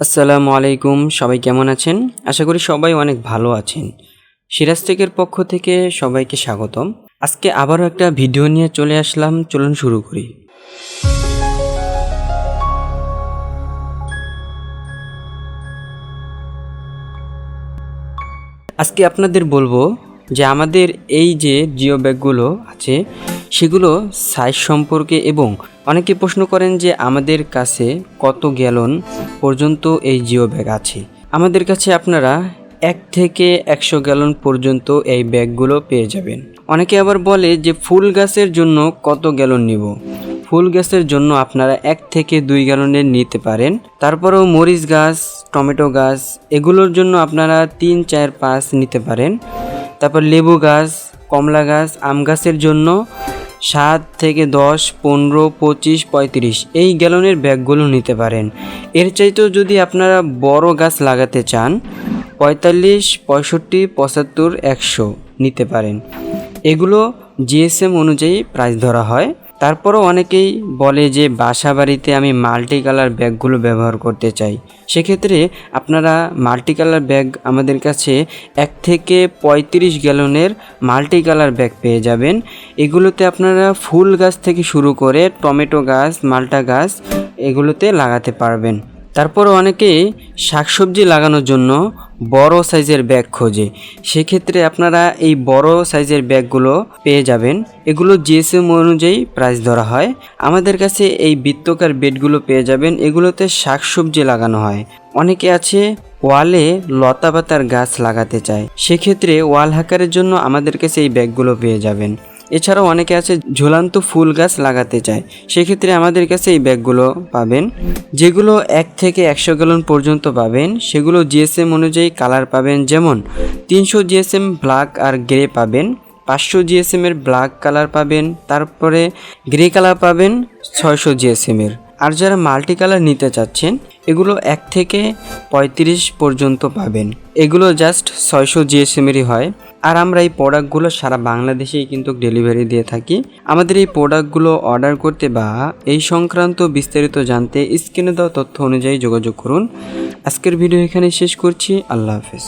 আসসালামু আলাইকুম, সবাই কেমন আছেন? আশা করি সবাই অনেক ভালো আছেন। সিরাজ টেকের পক্ষ থেকে সবাইকে স্বাগতম। আজকে আবারও একটা ভিডিও নিয়ে চলে আসলাম, চলুন শুরু করি। আজকে আপনাদের বলব যে আমাদের এই যে জিও ব্যাগগুলো আছে সেগুলো সাইজ সম্পর্কে এবং অনেকে প্রশ্ন করেন যে আমাদের কাছে কত গ্যালন পর্যন্ত এই জিও ব্যাগ আছে। আমাদের কাছে আপনারা এক থেকে একশো গ্যালন পর্যন্ত এই ব্যাগগুলো পেয়ে যাবেন। অনেকে আবার বলে যে ফুল গাছের জন্য কত গ্যালন নিব? ফুল গাছের জন্য আপনারা এক থেকে দুই গ্যালনের নিতে পারেন। তারপরেও মরিচ গাছ, টমেটো গাছ, এগুলোর জন্য আপনারা তিন, চার, পাঁচ নিতে পারেন। তারপর লেবু গাছ, কমলা গাছ, আম গাছের জন্য সাত থেকে দশ, পনেরো, পঁচিশ, পঁয়ত্রিশ, এই গ্যালনের ব্যাগগুলো নিতে পারেন। এর চাইতেও যদি আপনারা বড় গাছ লাগাতে চান, পঁয়তাল্লিশ, পঁয়ষট্টি, পঁচাত্তর, একশো নিতে পারেন। এগুলো জিএসএম অনুযায়ী প্রাইস ধরা হয়। তারপরও অনেকেই বলে যে বাসা বাড়িতে আমি মাল্টি কালার ব্যাগগুলো ব্যবহার করতে চাই। সেক্ষেত্রে আপনারা মাল্টি কালার ব্যাগ আমাদের কাছে এক থেকে পঁয়ত্রিশ গ্যালনের মাল্টি কালার ব্যাগ পেয়ে যাবেন। এগুলোতে আপনারা ফুল গাছ থেকে শুরু করে টমেটো গাছ, মাল্টা গাছ এগুলোতে লাগাতে পারবেন। তারপর অনেকেই শাকসবজি লাগানোর জন্য বড় সাইজের ব্যাগ খোঁজে। সেক্ষেত্রে আপনারা এই বড় সাইজের ব্যাগগুলো পেয়ে যাবেন। এগুলো জিএসএম অনুযায়ী প্রাইস ধরা হয়। আমাদের কাছে এই বৃত্তকার বেডগুলো পেয়ে যাবেন। এগুলোতে শাকসবজি লাগানো হয়। অনেকে আছে ওয়ালে লতা পাতার গাছ লাগাতে চায়। সেক্ষেত্রে ওয়াল হাকারের জন্য আমাদের কাছে এই ব্যাগগুলো পেয়ে যাবেন। এছাড়াও অনেকে আছে ঝুলান্ত ফুল গাছ লাগাতে চায়। সেক্ষেত্রে আমাদের কাছে এই ব্যাগগুলো পাবেন। যেগুলো এক থেকে একশো গ্যালন পর্যন্ত পাবেন। সেগুলো জিএসএম অনুযায়ী কালার পাবেন। যেমন তিনশো জিএসএম ব্ল্যাক আর গ্রে পাবেন। পাঁচশো জিএসএম এর ব্ল্যাক কালার পাবেন। তারপরে গ্রে কালার পাবেন ছয়শো জিএসএম এর। আর যারা মাল্টি কালার নিতে চাচ্ছেন, এগুলো এক থেকে পঁয়ত্রিশ পর্যন্ত পাবেন। এগুলো জাস্ট ছয়শো জিএসএমেরই হয়। আর আমরা এই প্রোডাক্টগুলো সারা বাংলাদেশেই কিন্তু ডেলিভারি দিয়ে থাকি। আমাদের এই প্রোডাক্টগুলো অর্ডার করতে বা এই সংক্রান্ত বিস্তারিত জানতে স্ক্রিনে দেওয়া তথ্য অনুযায়ী যোগাযোগ করুন। আজকের ভিডিও এখানে শেষ করছি। আল্লাহ হাফেজ।